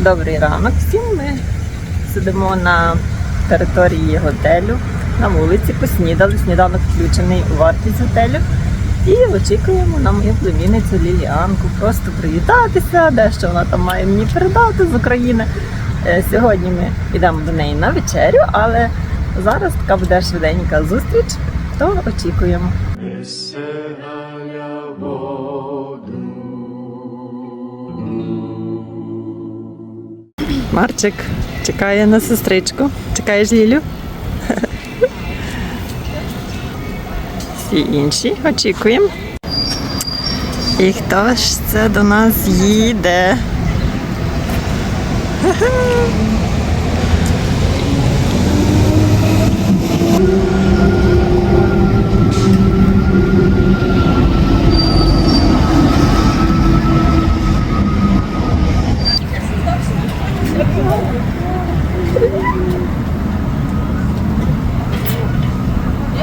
Добрий ранок всім. Ми сидимо на території готелю на вулиці, поснідали. Сніданок включений у вартість готелю. І очікуємо на мою племінницю Ліліанку. Просто привітатися, дещо вона там має мені передати з України. Е, Сьогодні ми йдемо до неї на вечерю, але зараз така буде швиденька зустріч, то очікуємо. Марчик чекає на сестричку. Чекаєш Лілю? Всі інші очікуємо. І хто ж це до нас їде? Я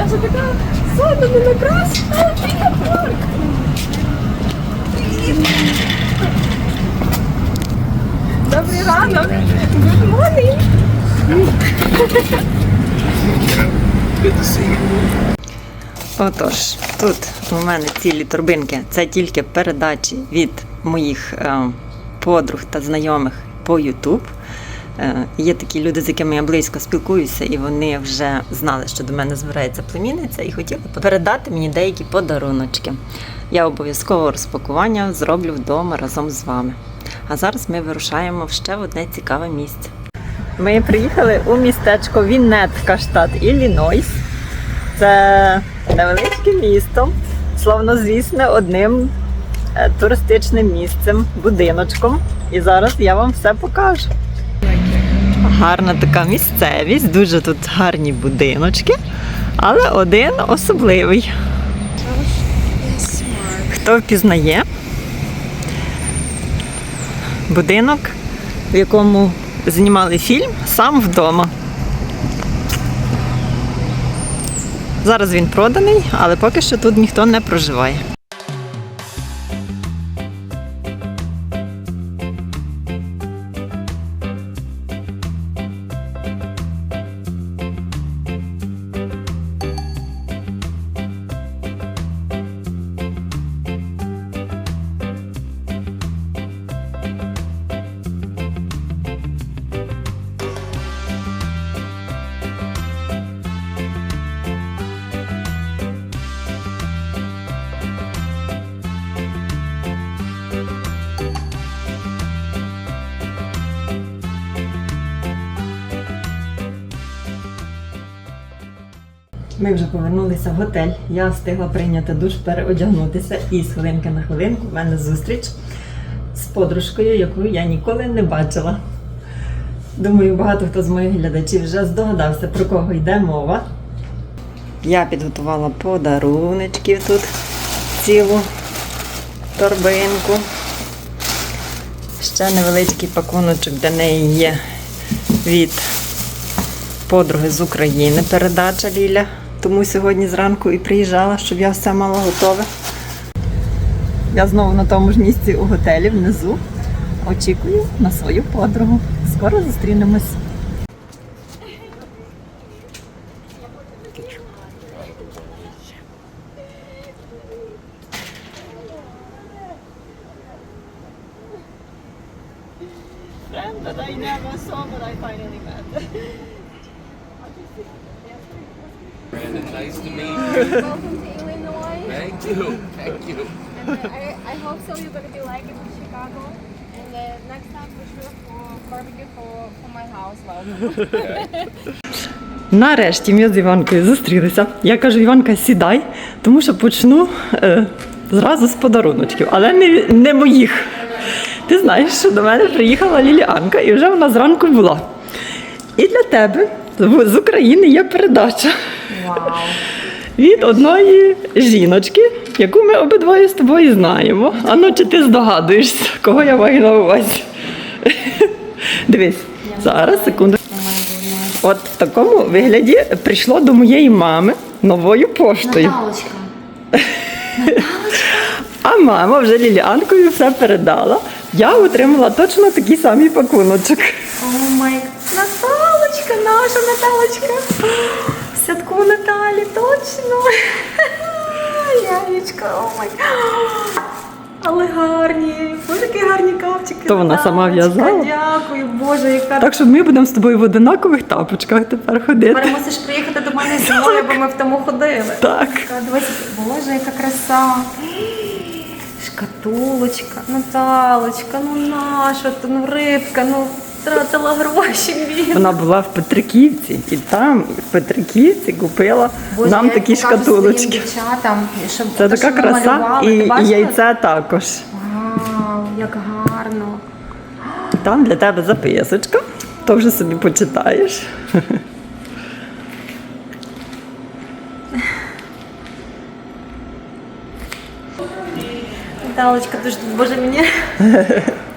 вже така сонна на крас. Добрий ранок. Good morning. Отож, тут у мене цілі торбинки. Це тільки передачі від моїх е, подруг та знайомих по YouTube. Е, є такі люди, з якими я близько спілкуюся, і вони вже знали, що до мене збирається племінниця, і хотіли передати мені деякі подаруночки. Я обов'язково розпакування зроблю вдома разом з вами. А зараз ми вирушаємо в ще в одне цікаве місце. Ми приїхали у містечко Віннетка, штат Іллінойс. Це невеличке місто, славнозвісне одним е, туристичним місцем, будиночком. І зараз я вам все покажу. Гарна така місцевість, дуже тут гарні будиночки, але один особливий. Хто впізнає? Будинок, в якому знімали фільм сам вдома. Зараз він проданий, але поки що тут ніхто не проживає. Ми вже повернулися в готель. Я встигла прийняти душ, переодягнутися. І з хвилинки на хвилинку в мене зустріч з подружкою, яку я ніколи не бачила. Думаю, багато хто з моїх глядачів вже здогадався, про кого йде мова. Я підготувала подаруночків тут цілу торбинку. Ще невеличкий пакуночок для неї є від подруги з України передача Ліля. Тому сьогодні зранку і приїжджала, щоб я все мала готове. Я знову на тому ж місці у готелі внизу. Очікую на свою подругу. Скоро зустрінемось. Friend that I never saw, but I finally met. Brandon, nice to meet you. Welcome to Illinois. Thank you. Thank you. And uh, I, I hope so you're gonna be liking Chicago. And uh, next time for sure for barbecue for, for my house. Welcome. Нарешті ми з Іванкою зустрілися. Я кажу, Іванка, сідай, тому що почну е, зразу з подаруночків, але не, не моїх. Ти знаєш, що до мене приїхала Ліліанка, і вже вона зранку була. І для тебе з України є передача від одної жіночки, яку ми обидвоє з тобою знаємо. А ну чи ти здогадуєшся, кого я маю на увазі? Дивись, зараз, секунду. От в такому вигляді прийшло до моєї мами новою поштою. Наталочка. А мама вже Ліліанкою все передала. Я отримала точно такий самий пакуночок. О май. Наталочка, наша Наталочка. Садку Наталі, точно. Яєчка, о май. Але гарні. Ось які гарні капчики. То вона сама в'язала? Дякую, Боже, яка Так що ми будемо з тобою в одинакових тапочках тепер ходити. Тепер мусиш приїхати до мене зимою, бо ми в тому ходили. Так. Така, Дивись, боже, яка краса. Шкатулочка, Наталочка, ну наша, ну рибка, ну втратила гроші. Вона була в Петриківці, і там в Петриківці купила Боже, нам я такі покажу своїм шкатулочки. дівчатам, щоб Це така що краса і, ти і бачила? яйце також. Вау, як гарно. Там для тебе записочка, то вже собі почитаєш. Наталочка, дуже боже мені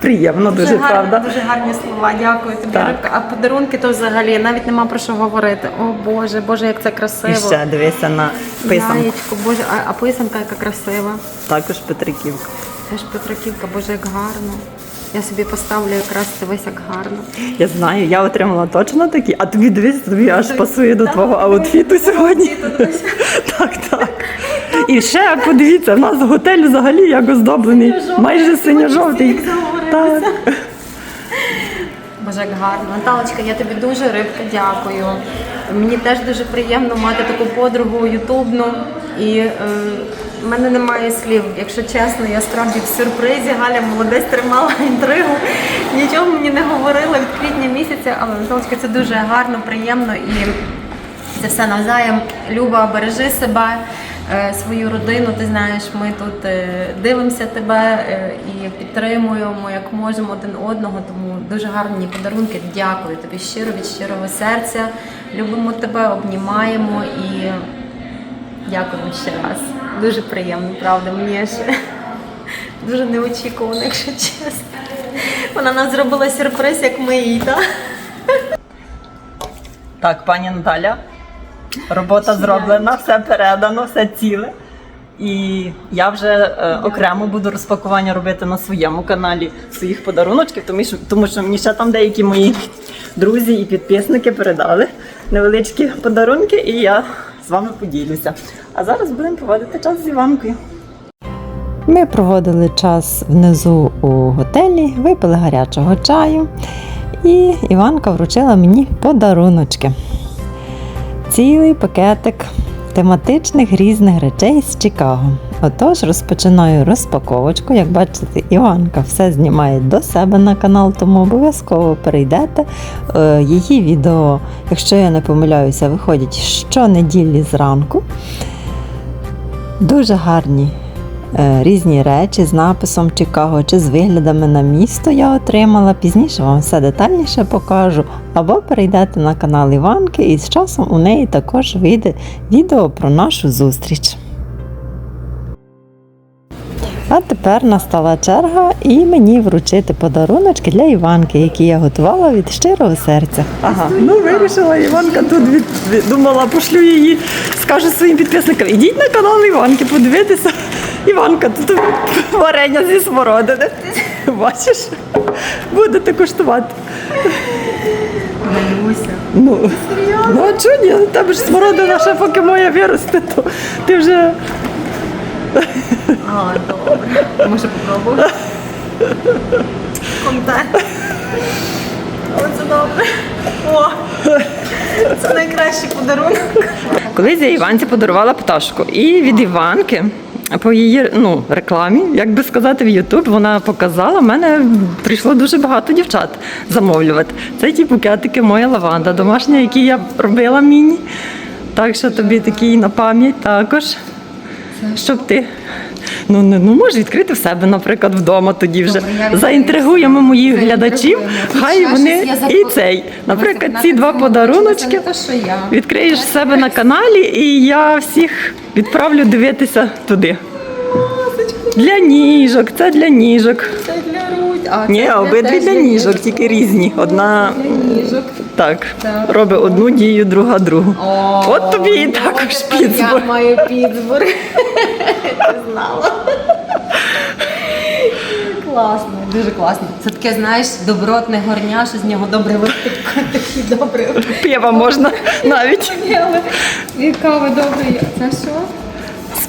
Приємно дуже, гарно, правда. дуже гарні слова. Дякую тобі, Так. рибка. А подарунки то взагалі навіть нема про що говорити. О Боже, Боже, як це красиво. І ще дивися на писанку. Яєчко, Боже, а, а писанка яка красива. Також Петриківка. Це ж Петриківка, Боже, як гарно. Я собі поставлю якраз дивись, як гарно. Я знаю, я отримала точно такі, а тобі дивись, тобі аж пасує до твого аутфіту сьогодні. Так, так. І ще подивіться, в нас готель взагалі як оздоблений, майже синьо-жовтий. Так. Боже, як гарно. Наталочка, я тобі дуже рибка дякую. Мені теж дуже приємно мати таку подругу ютубну. І е, в мене немає слів. Якщо чесно, я справді в сюрпризі. Галя молодець тримала інтригу. Нічого мені не говорила від квітня місяця, але Наталочка, це дуже гарно, приємно і це все навзаєм. Люба, бережи себе, свою родину. Ти знаєш, ми тут е, дивимося тебе е, і підтримуємо як можемо один одного. Тому дуже гарні подарунки. Дякую тобі щиро від щирого серця. Любимо тебе, обнімаємо і дякуємо ще раз. Дуже приємно, правда. Мені аж дуже неочікувано, якщо чесно. Вона нам зробила сюрприз, як ми їй, так? Так, пані Наталя, робота зроблена, все передано, все ціле. І я вже е, окремо буду розпакування робити на своєму каналі своїх подаруночків, тому що, тому що мені ще там деякі мої друзі і підписники передали невеличкі подарунки, і я з вами поділюся. А зараз будемо проводити час з Іванкою. Ми проводили час внизу у готелі, випили гарячого чаю, і Іванка вручила мені подаруночки. Цілий пакетик тематичних різних речей з Чикаго. Отож, розпочинаю розпаковочку. Як бачите, Іванка все знімає до себе на канал, тому обов'язково перейдете. Е, Її відео, якщо я не помиляюся, виходять щонеділі зранку. Дуже гарні різні речі з написом Чикаго чи з виглядами на місто я отримала. Пізніше вам все детальніше покажу. Або перейдете на канал Іванки, і з часом у неї також вийде відео про нашу зустріч. А тепер настала черга і мені вручити подаруночки для Іванки, які я готувала від щирого серця. Ага, ну вирішила Іванка тут від- думала, пошлю її, скажу своїм підписникам, ідіть на канал Іванки, подивитися. Іванка, тут варення зі смородини. Бачиш? Будете куштувати. Галюся. Ну, ну а чого ні? У тебе ж смородина ще поки моя виросте, то ти вже А, добре. Може попробую? Контент. Оце добре. О, це найкращий подарунок. Колись я Іванці подарувала пташку. І від Іванки по її ну, рекламі, як би сказати, в Ютуб вона показала, в мене прийшло дуже багато дівчат замовлювати. Це ті букетики моя лаванда домашня, які я робила міні. Так що тобі такий на пам'ять також. Щоб ти. Ну, не ну можеш відкрити в себе, наприклад, вдома тоді вже. Заінтригуємо моїх глядачів. Хай вони і цей, наприклад, ці два подаруночки відкриєш в себе на каналі, і я всіх відправлю дивитися туди. Для ніжок, це для ніжок. Для Рудь. А, Ні, це обидві теж для ніжок, тільки різні. Одна Для ніжок. так, Так. робить одну дію, друга другу. О, От тобі і також тепер Пітсбург. Я маю Пітсбург. Ти знала. Класно. Дуже класно. Це таке, знаєш, добротне горня, що з нього добре випити. Такі добре. Пива можна навіть. Але і кава добре. є. Це що?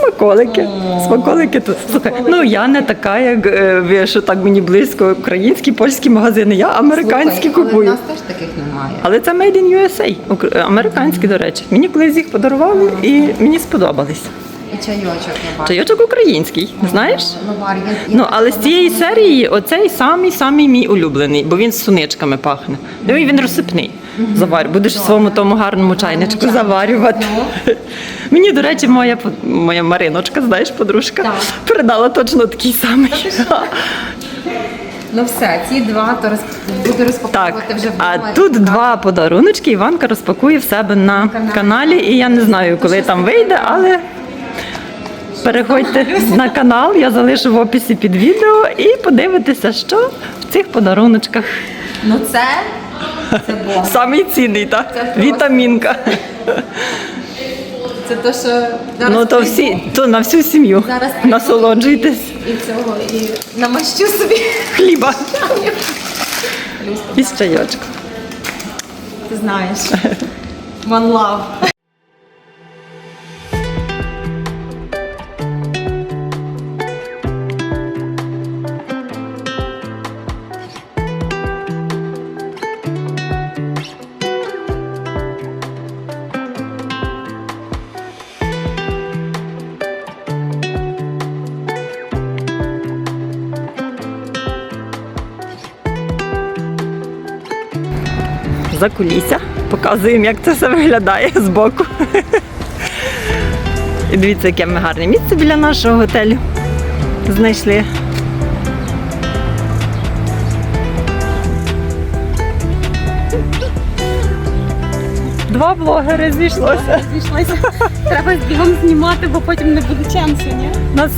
Смаколики. Смаколики тут. Слухай, ну я не така, як е, ви, що так мені близько. Українські, польські магазини. Я американські Слухай, але в нас теж таких немає. Але це Made in USA, американські, до речі. Мені колись їх подарували і мені сподобались. І чайочок. Чайочок український, знаєш? Я- я Ну, але з цієї серії оцей самий самий мій улюблений, бо він з суничками пахне. Ну і він розсипний. Заварю. Будеш в своєму тому гарному чайничку заварювати. Мені, до речі, моя моя Мариночка, знаєш, подружка, Так. передала точно такий самий. Ну все, ці два то роз... буду Так, розпаковувати вже а вдома. тут два подаруночки Іванка розпакує в себе на каналі. каналі, і я не знаю, коли там вийде, але переходьте на канал, я залишу в описі під відео і подивитеся, що в цих подаруночках. Ну це, це бомба. Самий цінний, так? Це просто- Вітамінка. Це то, що зараз Ну то прийду, всі, то на всю сім'ю. Зараз прийду Насолоджуйтесь. І, цього, і намащу собі. Хліба і з чайочком. ти знаєш. One love. За кулісся. Показуємо, як це все виглядає збоку. І дивіться, яке ми гарне місце біля нашого готелю знайшли. Два блогери зійшлося. Зійшлося. Треба бігом знімати, бо потім не буде часу, ні? Нас,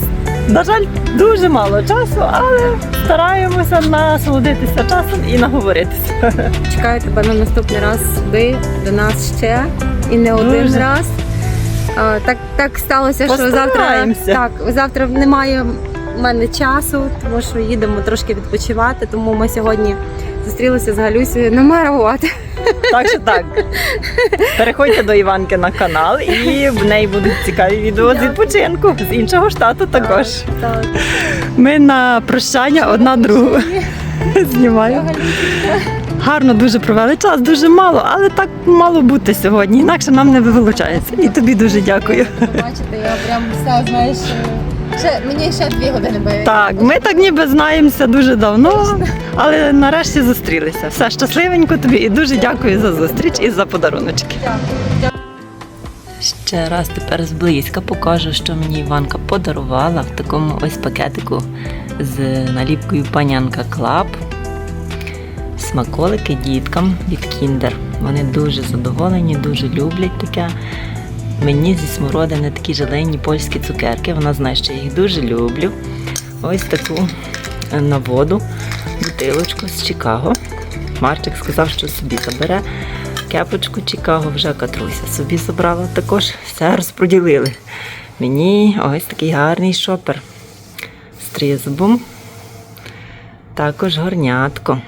на жаль, дуже мало часу, але стараємося насолодитися часом і наговоритися. Чекаю тебе на наступний раз сюди, до нас ще. І не один Дуже. раз. А, так, так сталося, що завтра, так, завтра немає в мене часу, тому що їдемо трошки відпочивати. Тому ми сьогодні зустрілися з Галюсею. Нема реагувати. Так що так. Переходьте до Іванки на канал, і в неї будуть цікаві відео з відпочинку з іншого штату також. Ми на прощання одна другу знімаємо. Гарно дуже провели час, дуже мало, але так мало бути сьогодні. Інакше нам не вилучається. І тобі дуже дякую. Бачите, я прям все, знаєш, ще, мені ще дві години би. Так, ми так ніби знаємося дуже давно, але нарешті зустрілися. Все щасливенько тобі і дуже дякую за зустріч і за подаруночки. Ще раз тепер зблизька покажу, що мені Іванка подарувала в такому ось пакетику з наліпкою Панянка Клаб. Смаколики діткам від Кіндер. Вони дуже задоволені, дуже люблять таке. Мені зі смородини такі желейні польські цукерки. Вона знає, що я їх дуже люблю. Ось таку е, на воду бутилочку з Чикаго. Марчик сказав, що собі забере. Кепочку Чикаго вже Катруся собі забрала. Також все розподілили. Мені ось такий гарний шопер з тризубом. Також горнятко.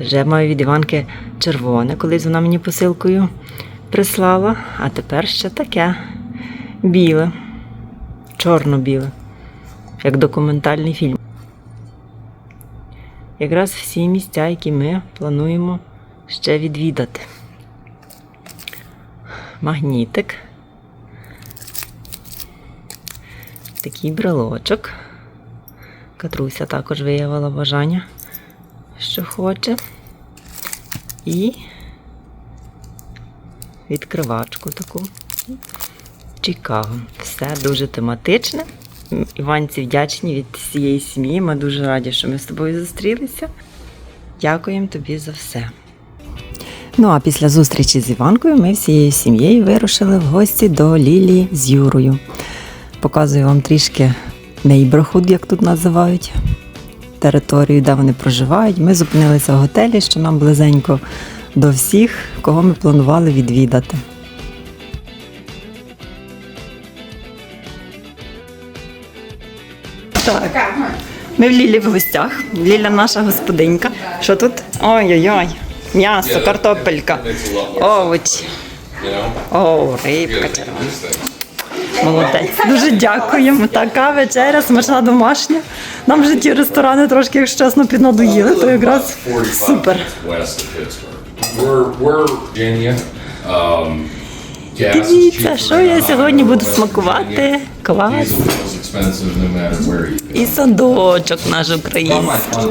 Вже маю від Іванки червоне, колись вона мені посилкою прислала, а тепер ще таке біле, чорно-біле, як документальний фільм. Якраз всі місця, які ми плануємо ще відвідати. Магнітик. Такий брелочок. Катруся також виявила бажання, що хоче. І відкривачку таку. Чикаго. Все дуже тематичне. Іванці вдячні від всієї сім'ї. Ми дуже раді, що ми з тобою зустрілися. Дякуємо тобі за все. Ну а після зустрічі з Іванкою ми всією сім'єю вирушили в гості до Лілі з Юрою. Показую вам трішки нейброхуд, як тут називають, територію, де вони проживають. Ми зупинилися в готелі, що нам близенько до всіх, кого ми планували відвідати. Так. Ми в Лілі в гостях. Ліля наша господинька. Що тут? Ой-ой-ой. М'ясо, картопелька, овочі. О, рибка червона. Молодець. Дуже дякуємо. Така вечеря, смачна домашня. Нам вже ті ресторани трошки, якщо чесно, піднадоїли, то якраз супер. Miles west of Pittsburgh. We're, we're Virginia. Um, gas is Дивіться, що я сьогодні буду West смакувати. Virginia. Клас. Diesel is expensive no matter where you go. І садочок наш український.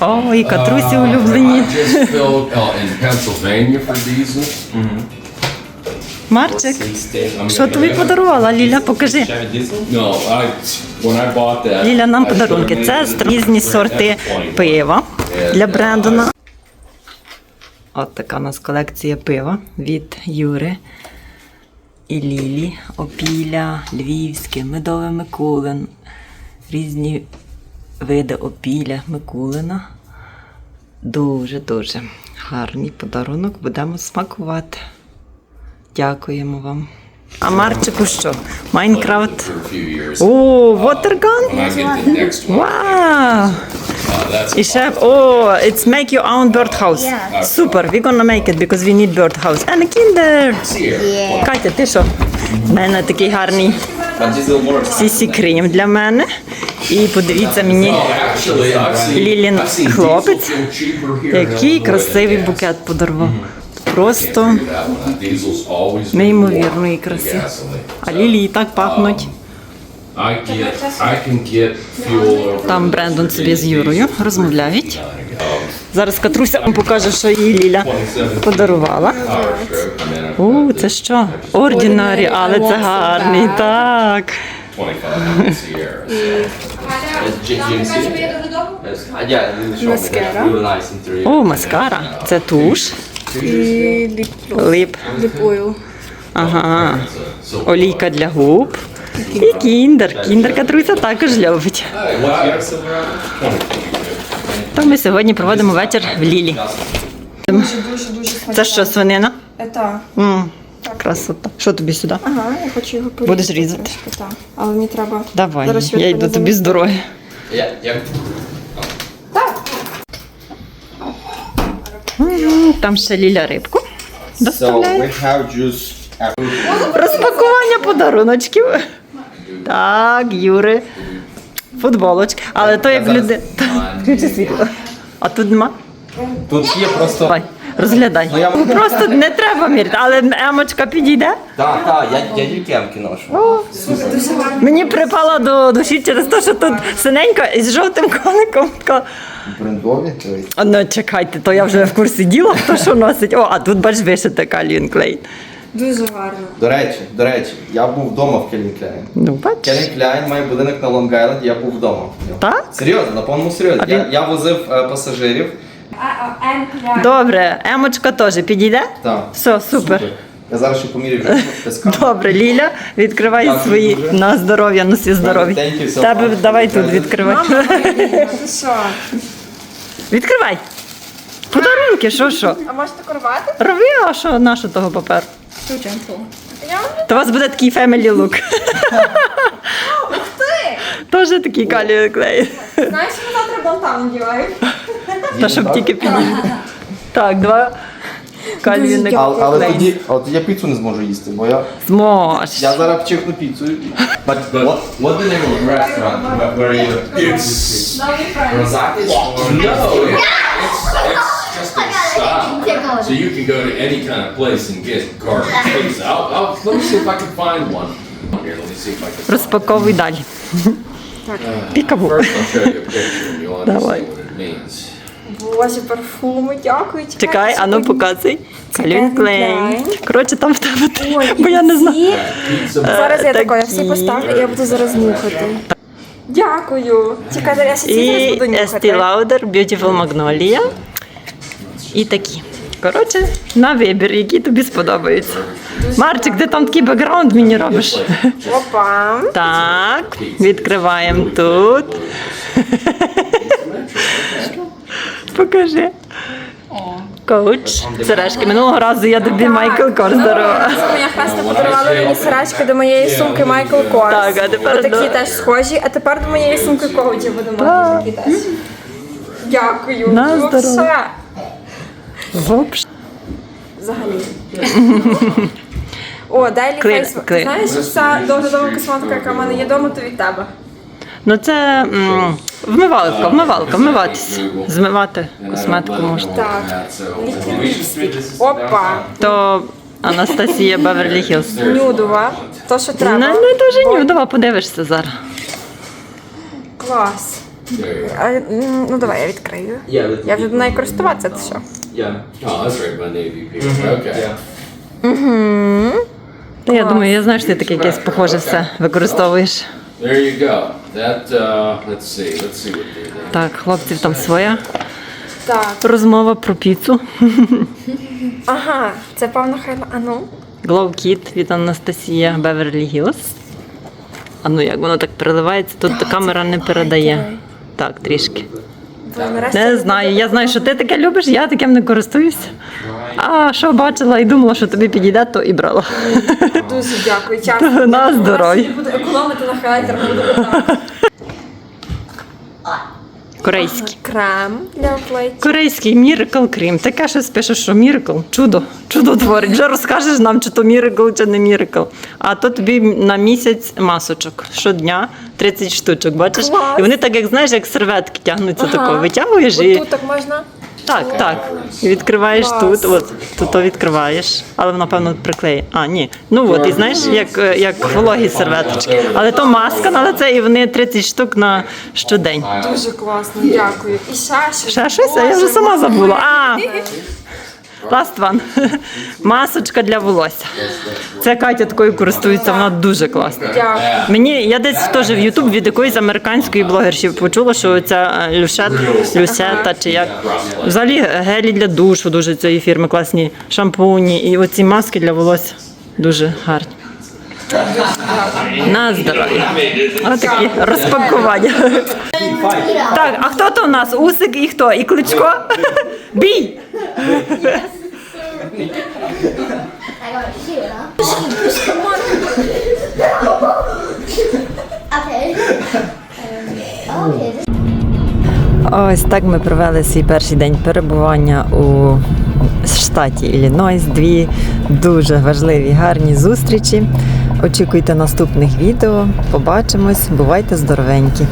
О, і катрусі Uh, улюблені. I just filled uh, in Pennsylvania for diesel. Марчик, що тобі подарувала? Ліля, покажи. No, I, when I bought that, Ліля нам I подарунки. Це різні сорти F21. пива для And, uh, Брендона. От така у нас колекція пива від Юри і Лілі, Опіля, Львівське, медове Микулин, різні види опіля Микулина. Дуже-дуже гарний подарунок. Будемо смакувати. Дякуємо вам. А Марчику що? Майнкрафт. О, one, Вау! Uh, І ще, о, it's make your own birdhouse. Супер, we're gonna make it because we need birdhouse. And a kinder. here. Катя, ти що? У мене такий гарний сісі крім для мене. І подивіться мені, Лілін хлопець, який красивий букет подарував. Просто неймовірної краси. А лілії так пахнуть. I get, I can get fuel Там Брендон собі з Юрою розмовляють. Зараз Катруся вам покаже, що їй Ліля подарувала. У, це що? Ордінарі, але це гарний, так. 25 minutes here. Маскара. О, маскара. Це туш. І Лип. ліпою. Ага. Олійка для губ. І кіндер. Кіндер Катруся також любить. То ми сьогодні проводимо вечір в Лілі. Це що, свинина? М красота. Що тобі сюди? Ага, я хочу його порізати. Будеш різати? трошки, так. Але мені треба. Давай, Зараз швидко я йду не тобі з дороги. Мгм, Там ще Ліля рибку. So Доставляє. we have juice. Розпакування подаруночків. Так, Юри. Футболочки. Але то як люди. Включи світло. А тут нема? Тут є просто. Давай, розглядай. я- Просто не треба міряти, але емочка підійде. Так, так, я, я тільки емки ношу. Мені припала до душі через те, що тут синенька із жовтим коником. Така, Брендові, то. «А, Ну, чекайте, то я вже в курсі діла, хто що носить. О, а тут бач вишите Калін Клейн. Дуже гарно. До речі, до речі, я був вдома в Кельвін Кляйн. Ну, бач. Кляйн має будинок на Лонг Айленд, я був вдома. в. Так? Серйозно, на повному серйозі. Я, я возив е, пасажирів. Добре, емочка теж підійде? Так. Все, супер. Я зараз ще поміряю вже піска. Добре, Ліля, відкривай Дякую свої дуже. на здоров'я, носи здоров'я. Thank you so Тебе much. давай тут відкривай. Ти що? Відкривай. Подарунки, що що? А можете корвати? Рови, а що нашу того паперу? Я То у вас буде такий family look. Теж такий калій клей. Знаєш, що завтра болтан надіваю? Та щоб тільки підійти. Так, два кальвіни. Але, але тоді, але тоді я піцу не зможу їсти, бо я, Зможеш. я зараз чихну піцу. But what, what the name of restaurant? Where, where you? It's, Розакis? no, it's, it's just a style. So you can go to any kind of place and get garbage pizza. I'll, I'll, let me see if I can find one. Here, let me see if I can. Розпаковуй далі. Пікабу. First, I'll show you a picture and you'll Давай. understand what it means. Боже, парфуми, дякую. Чекай, а ну показуй. Калін Клейн. Klein. Коротше, там в тебе. Ой, Бо я не знаю. ці- Зараз я тако, я все такі. поставлю і я буду зараз нюхати. Дякую. Чекай, зараз я ще ці зараз І буду нюхати. Estee Lauder Beautiful Magnolia. І такі. Коротше, на вибір, які тобі сподобаються. Марчик, де там такий бекграунд мені робиш? Опа. Так, відкриваємо тут. Покажи. Коуч. Сережки. Минулого разу я тобі Майкл Корс дарувала. Це моя хресна подарувала мені сережки до моєї сумки Майкл Корс. Так, а тепер Такі до- теж схожі, а тепер до моєї сумки коуті буду мати такі теж. Дякую. На Ну, здоров'я. Взагалі. О, Face. клей. Знаєш, вся доглядова косметика, яка в мене є вдома, то від тебе. Ну це м, вмивалка, вмивалка, вмиватись. Змивати косметику можна. Так. Опа. То Анастасія Беверлі Хілс. Нюдова. То, що треба. Не, не дуже ні, давай подивишся зараз. Клас. А, ну давай я відкрию. Yeah. Я вже до неї користуватися, то що? Yeah. Oh, я думаю, я знаю, що ти таке якесь похоже все використовуєш. There you go. That, uh, let's see. Let's see what they did. Так, хлопців там своя Так. розмова про піцу. Ага, це певно хай. А ну. Glow Kit від Анастасія Беверлі Гілс. А ну як воно так переливається, тут камера не передає. Так, трішки. Не знаю. Я знаю, що ти таке любиш, я таким не користуюся. А що бачила і думала, що тобі підійде, то і брала. Дуже дякую. Чесно. На здоров'я. Буду економити на хайлайтер. Корейський. Крем для обличчя. Корейський Miracle Cream. Таке щось пише, що мірикл Чудо. Чудо творить. Вже розкажеш нам, чи то мірикл, чи не мірикл. А то тобі на місяць масочок. Щодня 30 штучок, бачиш? Клас. І вони так, як знаєш, як серветки тягнуться Ага. тако. Витягуєш і. тут так можна? Так, так. І відкриваєш Клас. тут, от тут то відкриваєш, але воно певно приклеє. А, ні. Ну от, і знаєш, як, е, як вологі серветочки. Але то маска на лице, і вони 30 штук на щодень. Дуже класно, дякую. І ще щось. Ще щось? А я вже сама забула. А! Last one. Масочка для волосся. Це Катя такою користується, вона дуже класна. Мені я десь теж в Ютуб від якоїсь американської блогерші почула, що ця е, люшет, люсета чи як взагалі гелі для душу дуже цієї фірми класні шампуні і оці маски для волосся дуже гарні. На здоров'я. Отакі розпакування. Так, а хто то у нас? Усик і хто? І Кличко? Бій! Ось так ми провели свій перший день перебування у штаті Іллінойс. Дві дуже важливі гарні зустрічі. Очікуйте наступних відео. Побачимось. Бувайте здоровенькі!